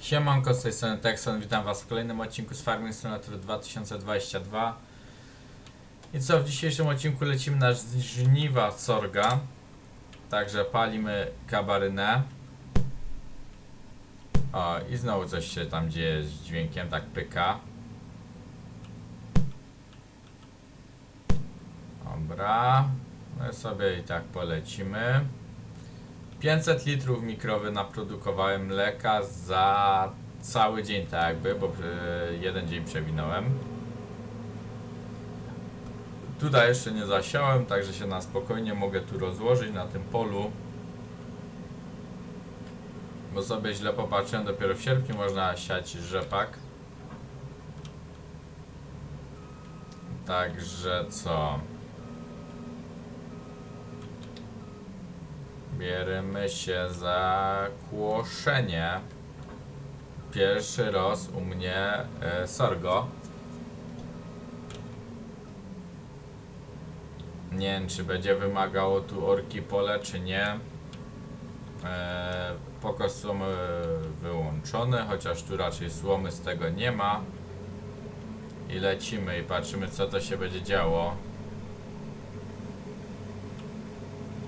Siemanko, z tej strony Texon, witam was w kolejnym odcinku z Farming Simulator 2022 I co, w dzisiejszym odcinku lecimy na żniwa Sorga. Także palimy kabarynę. O, i znowu coś się tam dzieje z dźwiękiem, tak pyka. Dobra, my sobie i tak polecimy 500 litrów mikrowy naprodukowałem mleka za cały dzień, tak jakby, bo e, jeden dzień przewinąłem. Tutaj jeszcze nie zasiałem, także się na spokojnie mogę tu rozłożyć na tym polu. Bo sobie źle popatrzyłem, dopiero w sierpniu można siać rzepak. Także co? Bierzemy się za kłoszenie. Pierwszy raz u mnie e, sorgo. Nie wiem, czy będzie wymagało tu orki pole, czy nie. E, pokos są e, wyłączone, chociaż tu raczej słomy z tego nie ma. I lecimy i patrzymy, co to się będzie działo.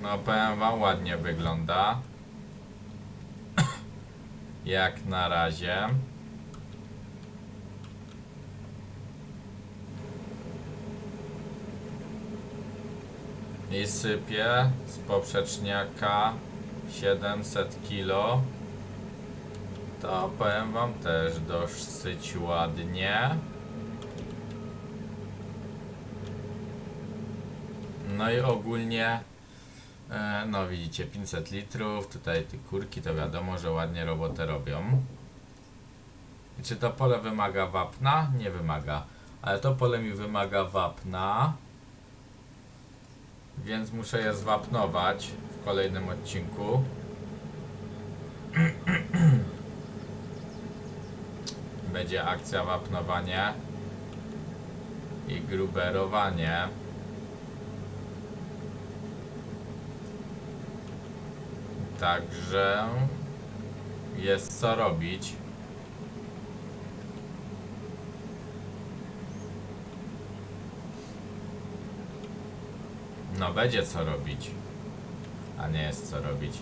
No powiem wam ładnie wygląda. Jak na razie. I sypię z poprzeczniaka 700 kilo. To powiem wam też dosyć ładnie. No i ogólnie No widzicie 500 litrów, tutaj te kurki to wiadomo, że ładnie robotę robią. Czy to pole wymaga wapna? Nie wymaga. Ale to pole mi wymaga wapna. Więc muszę je zwapnować w kolejnym odcinku. Będzie akcja wapnowanie i gruberowanie. Także jest co robić. No będzie co robić. A nie jest co robić.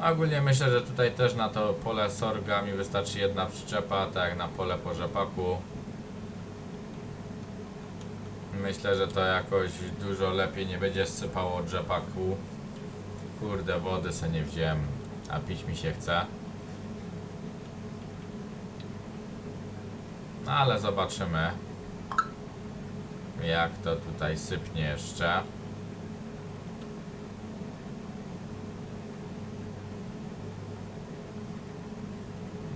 Ogólnie myślę, że tutaj też na to pole sorga mi wystarczy jedna przyczepa, tak jak na pole po rzepaku. Myślę, że to jakoś dużo lepiej nie będzie sypało od rzepaku. Kurde, wody se nie wziąłem, a pić mi się chce. No ale zobaczymy, jak to tutaj sypnie jeszcze.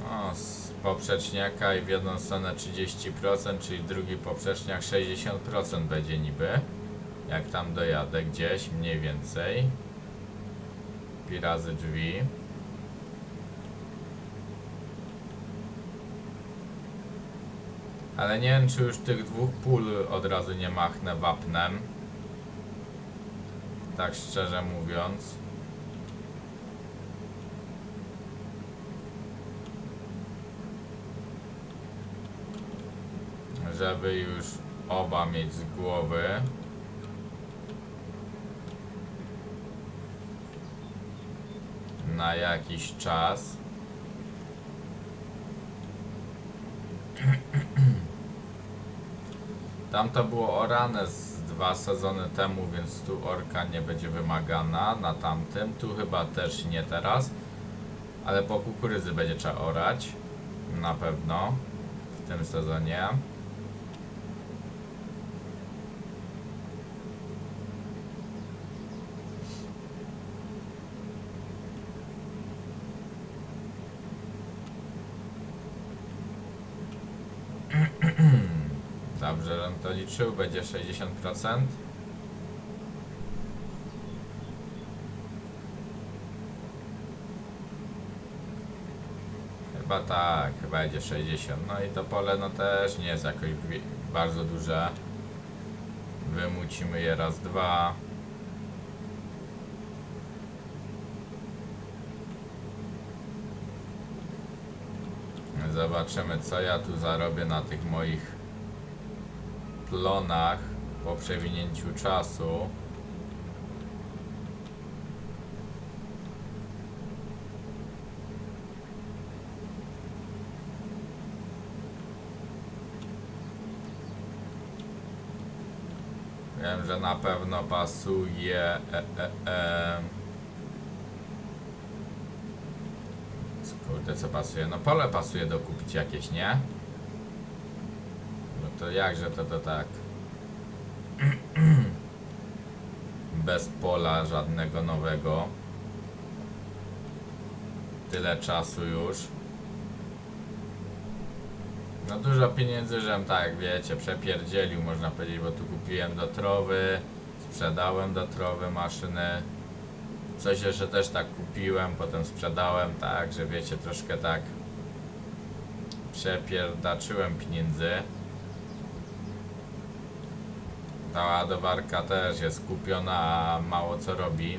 No, z poprzeczniaka i w jedną stronę 30%, czyli drugi poprzeczniak 60% będzie niby. Jak tam dojadę gdzieś, mniej więcej pi razy drzwi. Ale nie wiem, czy już tych dwóch pól od razu nie machnę wapnem. Tak szczerze mówiąc. Żeby już oba mieć z głowy. Na jakiś czas. Tam to było orane z dwa sezony temu, więc tu orka nie będzie wymagana na tamtym. Tu chyba też nie teraz, ale po kukurydzy będzie trzeba orać na pewno w tym sezonie. Dobrze, żebym to liczył, będzie 60%. Chyba tak, chyba będzie 60. No i to pole no też nie jest jakoś bardzo duże. Wymucimy je raz, dwa. Zobaczymy co ja tu zarobię na tych moich plonach po przewinięciu czasu. Wiem, że na pewno pasuje. E, e, e. Kurde, co pasuje? No pole pasuje dokupić jakieś, nie? To jakże to to tak? Bez pola żadnego nowego. Tyle czasu już. No dużo pieniędzy, żem tak, wiecie, przepierdzielił, można powiedzieć, bo tu kupiłem do trowy, sprzedałem do trowy maszyny. Coś jeszcze też tak kupiłem, potem sprzedałem, tak, że wiecie, troszkę tak przepierdaczyłem pieniędzy. Ta ładowarka też jest kupiona, mało co robi.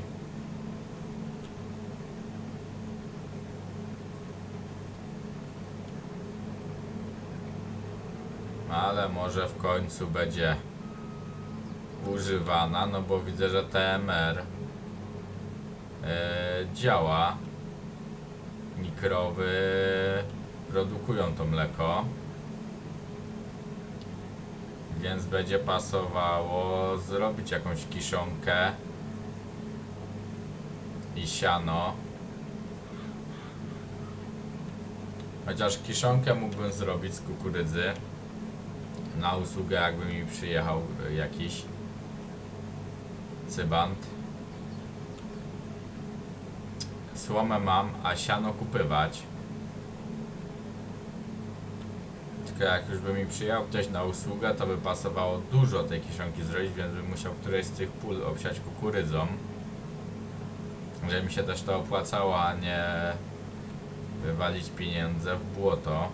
Ale może w końcu będzie używana, no bo widzę, że TMR e, działa. Mikrowy produkują to mleko. Więc będzie pasowało zrobić jakąś kiszonkę i siano. Chociaż kiszonkę mógłbym zrobić z kukurydzy na usługę, jakby mi przyjechał jakiś cybant. Słomę mam, a siano kupywać. Jak już by mi przyjechał ktoś na usługę, to by pasowało dużo tej kiszonki zrobić, więc bym musiał któreś z tych pól obsiać kukurydzą. Żeby mi się też to opłacało, a nie wywalić pieniądze w błoto.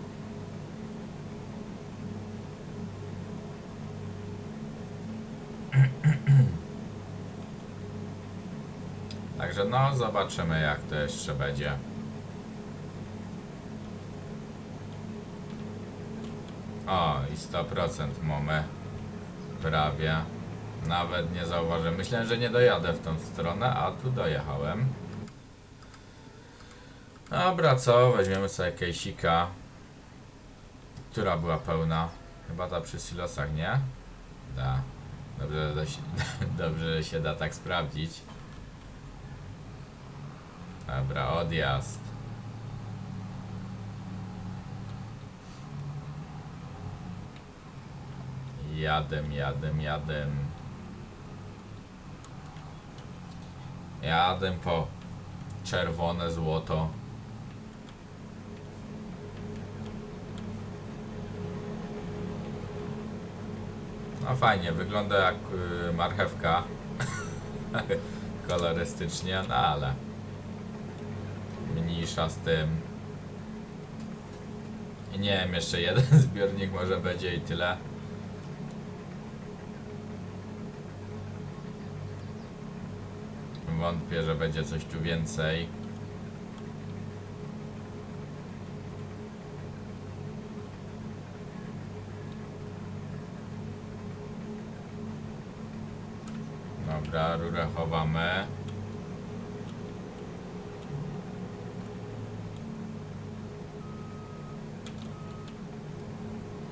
Także no, zobaczymy jak to jeszcze będzie. O, i 100% mamy prawie. Nawet nie zauważyłem. Myślałem, że nie dojadę w tą stronę, a tu dojechałem. Dobra, co? Weźmiemy sobie kejsika. Która była pełna? Chyba ta przy silosach, nie? Da. Dobrze, się, dobrze, że się da tak sprawdzić. Dobra, odjazd. Jadę, jadę, jadę. Jadę po czerwone złoto. No fajnie, wygląda jak y, marchewka. Kolorystycznie, no ale mniejsza z tym. Nie wiem, jeszcze jeden zbiornik może będzie i tyle. Wątpię, że będzie coś tu więcej. Dobra, rurę chowamy.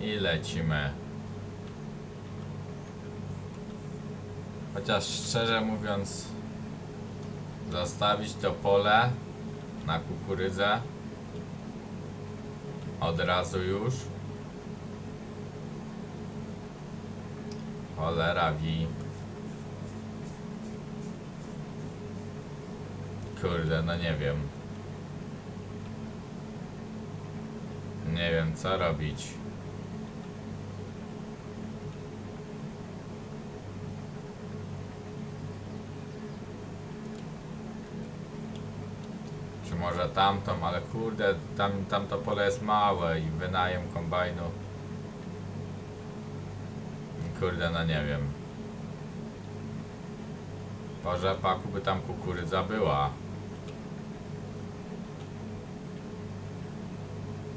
I lecimy. Chociaż szczerze mówiąc, zostawić to pole na kukurydzę od razu już. Cholera wi. Kurde, no nie wiem. Nie wiem co robić. tamtą, ale kurde, tam, tam to pole jest małe i wynajem kombajnu. Kurde, no nie wiem. Po paku by tam kukurydza była.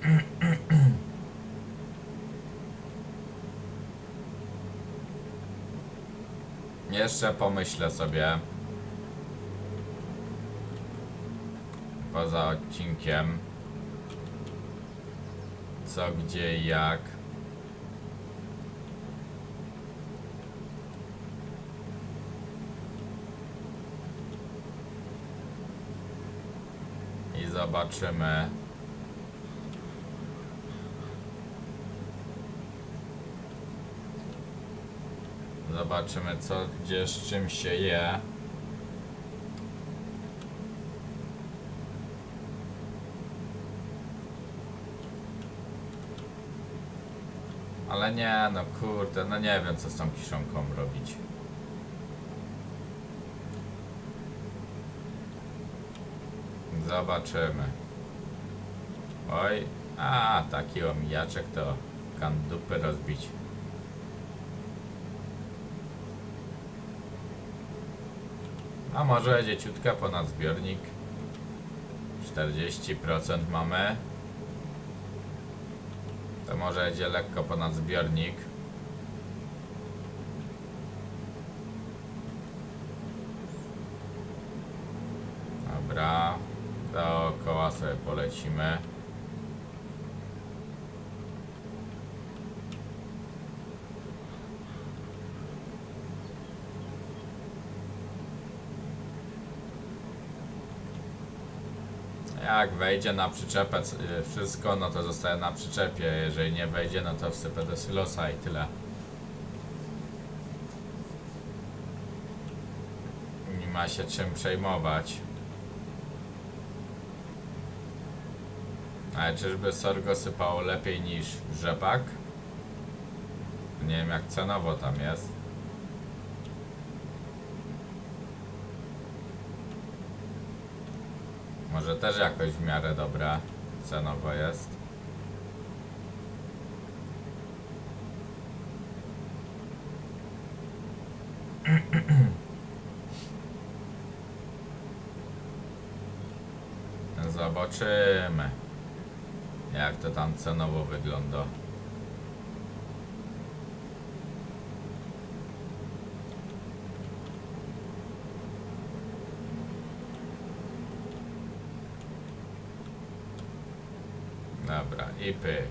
Jeszcze pomyślę sobie. Poza odcinkiem. Co, gdzie jak. I zobaczymy. Zobaczymy co gdzie z czym się je. Ale nie, no kurde, no nie wiem co z tą kiszonką robić. Zobaczymy. Oj, a taki omijaczek to kan dupy rozbić. A może dzieciutka ponad zbiornik. 40% mamy. To może jedzie lekko ponad zbiornik. Dobra, dookoła sobie polecimy. Jak wejdzie na przyczepę y, wszystko, no to zostaje na przyczepie. Jeżeli nie wejdzie, no to wsypę do silosa i tyle. Nie ma się czym przejmować. Ale czyżby sorgo sypało lepiej niż rzepak? Nie wiem jak cenowo tam jest. Może też jakoś w miarę dobre cenowo jest. Zobaczymy, jak to tam cenowo wygląda. Dobra, i pyk.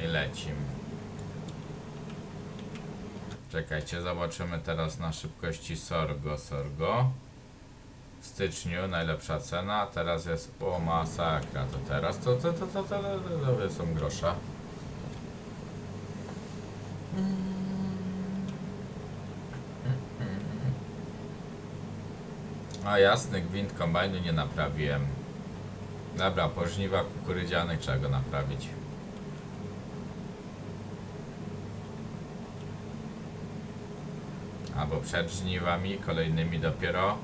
I lecimy. Czekajcie, zobaczymy teraz na szybkości Sorgo. Sorgo. W styczniu najlepsza cena, teraz jest o masakra. To teraz to to to to to, to, to, są grosze. A jasny gwint kombajnu nie naprawiłem. Dobra, po żniwach kukurydzianych trzeba go naprawić. Albo przed żniwami, kolejnymi dopiero.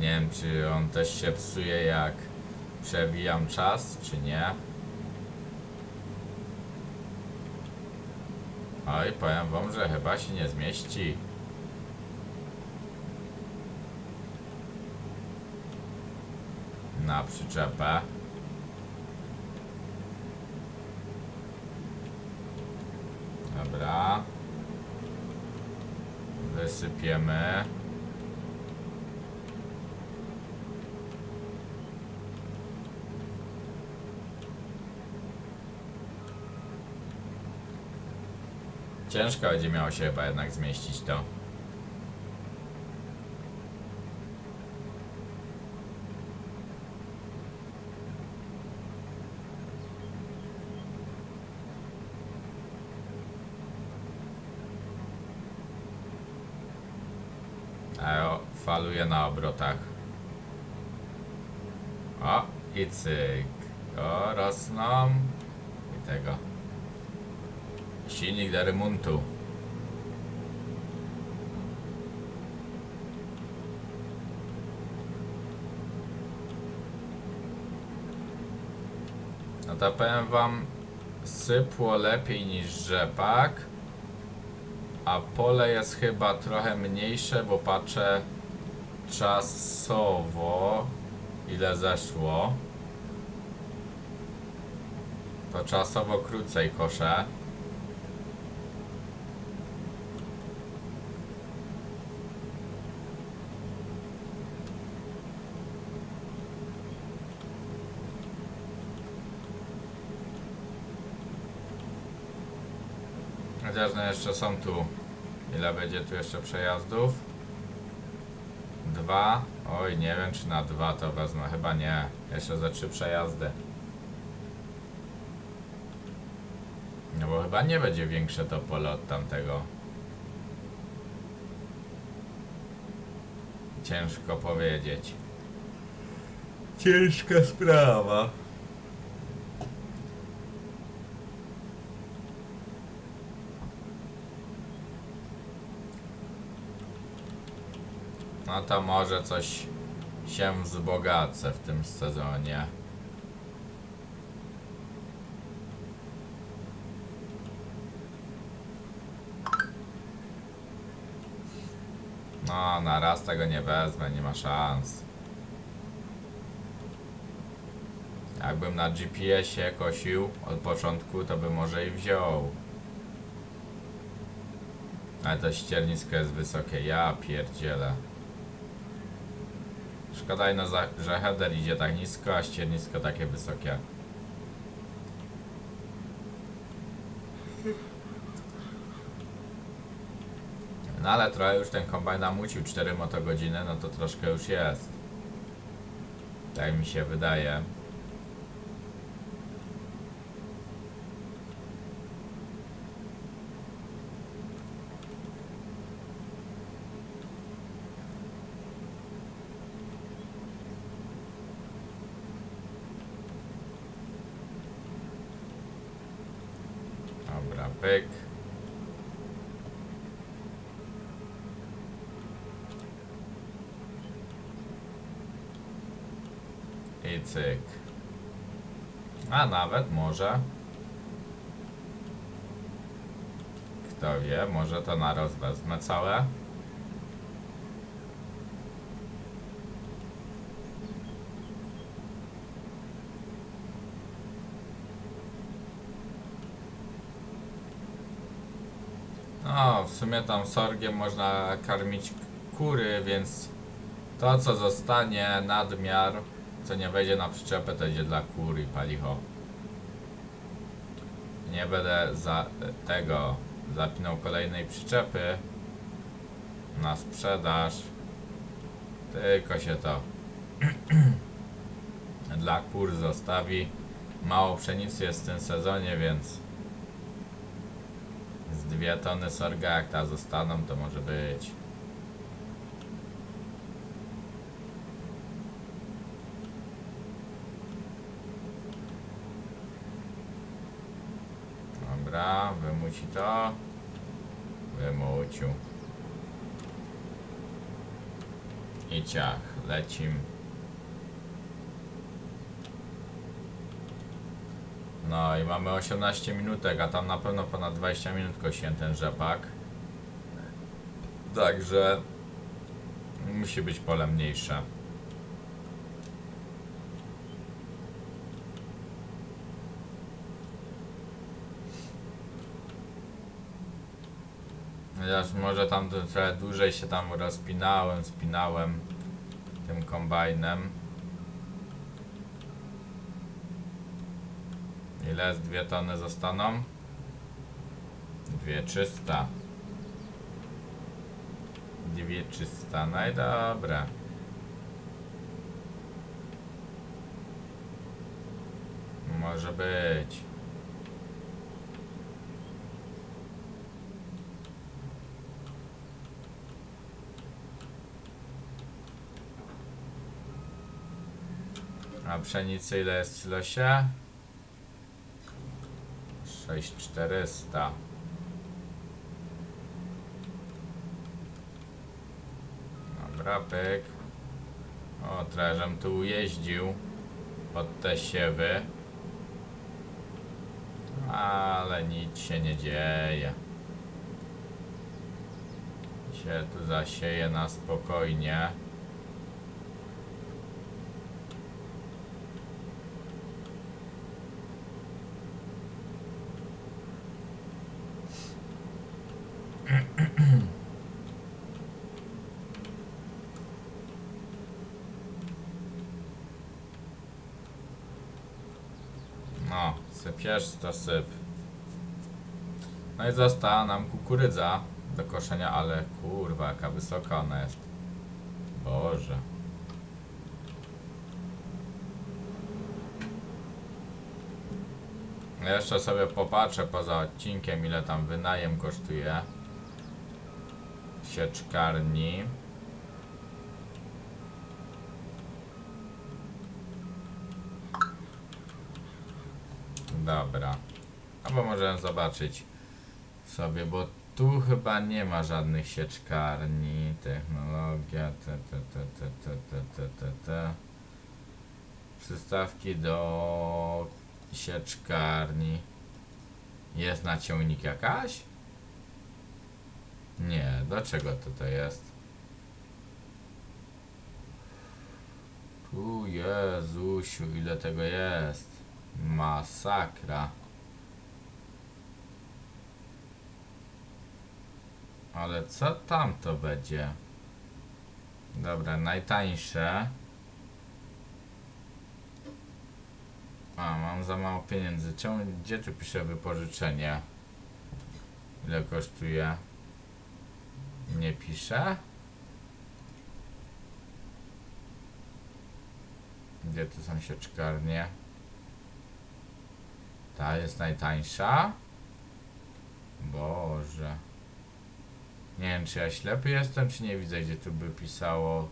Nie wiem, czy on też się psuje jak przewijam czas, czy nie. Oj, powiem wam, że chyba się nie zmieści. Na przyczepę. Dobra. Wysypiemy. Ciężko będzie miało się chyba jednak zmieścić to. A o, faluje na obrotach. O, i cyk. O, rosną. I tego. Silnik do remontu. No to powiem wam, sypło lepiej niż rzepak. A pole jest chyba trochę mniejsze, bo patrzę czasowo ile zeszło. To czasowo krócej kosze. Chociaż no jeszcze są tu. Ile będzie tu jeszcze przejazdów? Dwa. Oj, nie wiem czy na dwa to wezmę. Chyba nie. Jeszcze za trzy przejazdy. Bo chyba nie będzie większe to pole od tamtego. Ciężko powiedzieć. Ciężka sprawa. No to może coś się wzbogacę w tym sezonie. No, na raz tego nie wezmę, nie ma szans. Jakbym na GPS-ie kosił od początku, to bym może i wziął. Ale to ściernisko jest wysokie, ja pierdzielę. Szkoda no, że header idzie tak nisko, a ściernisko takie wysokie. No ale trochę już ten kombajn namucił 4 motogodziny, no to troszkę już jest. Tak mi się wydaje. Dobra, pyk. I cyk. A nawet może. Kto wie, może to naraz wezmę całe. No, w sumie tam sorgiem można karmić kury, więc to co zostanie nadmiar, co nie wejdzie na przyczepę, to idzie dla kur i palicho. Nie będę za tego zapinał kolejnej przyczepy na sprzedaż, tylko się to dla kur zostawi. Mało pszenicy jest w tym sezonie, więc z dwie tony sorga jak ta zostaną, to może być. Wymuci to. Wymucił. I ciach, lecim. No i mamy 18 minutek, a tam na pewno ponad 20 minut kosiłem ten rzepak. Także musi być pole mniejsze. Chociaż może tam trochę dłużej się tam rozpinałem, spinałem tym kombajnem. Ile z dwie tony zostaną? Dwie trzysta. Dwie trzysta, no i dobra. Może być. A pszenicy ile jest w silosie? 6400 Dobra, pyk. O, treżem tu jeździł pod te siewy. Ale nic się nie dzieje. Się tu zasieje na spokojnie No, sypiesz to syp. No i została nam kukurydza do koszenia, ale kurwa, jaka wysoka ona jest. Boże. Jeszcze sobie popatrzę poza odcinkiem, ile tam wynajem kosztuje. Sieczkarni. Dobra. Albo możemy zobaczyć sobie, bo tu chyba nie ma żadnych sieczkarni. Technologia, te, te, te, te, te, te, te, te, te. Przystawki do sieczkarni. Jest naciągnik jakaś? Nie, do czego to jest? Tu Jezusiu, ile tego jest? Masakra. Ale co tam to będzie? Dobra, najtańsze. A, mam za mało pieniędzy. Czemu, gdzie tu pisze wypożyczenie? Ile kosztuje? Nie pisze? Gdzie tu są sieczkarnie? Ta jest najtańsza? Boże. Nie wiem, czy ja ślepy jestem, czy nie widzę, gdzie tu by pisało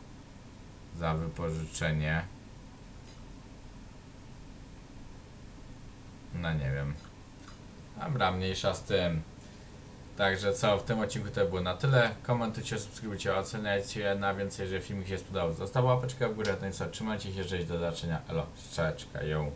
za wypożyczenie. No nie wiem. Dobra, mniejsza z tym. Także co, w tym odcinku to było na tyle. Komentujcie, subskrybujcie, oceniajcie na więcej, jeżeli filmik się spodobał. Zostaw łapeczkę w górę, no i co, trzymajcie się, żeś do zobaczenia. Elo, szczeczka, ją.